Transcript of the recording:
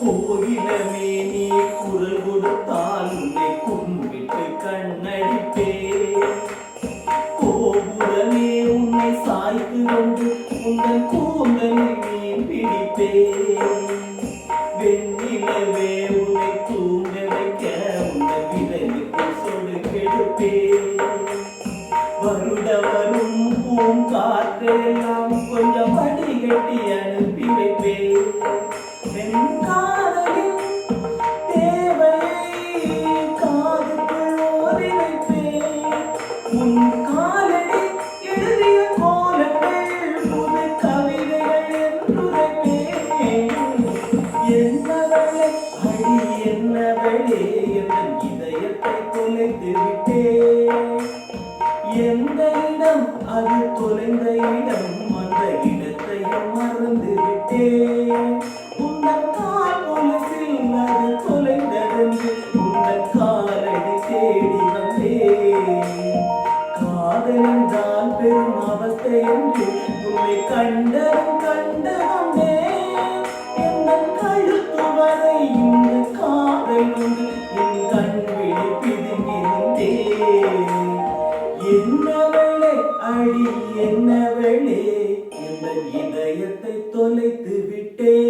கோகிலமே நீ குரல் கொடுத்தால் உன்னை கும்பிட்டு கண்ணடிப்பே. கோபுரமே உன்னை சாய்த்து கொண்டு உங்கள் கூந்தலில் மீன் பிடிப்பே. வெண்ணிலவே உன்னை தூங்க வைக்க உங்கள் விரலுக்கு சொடு கெடுப்பே. வருட வரும் பூங்காற்றெல்லாம் கொஞ்சம் எந்த இடம் அது தொலைந்த இடம் அந்த இடம் ஆசை என்று உன்னை கண்டதும் கண்டதுமே. எந்த கழுத்து வரை இந்த காதல் வந்து என் கண்விழி பிதுங்கிருந்தே என்னவளே அடி என்னவளே? எந்த இதயத்தை தொலைத்து விட்டேன்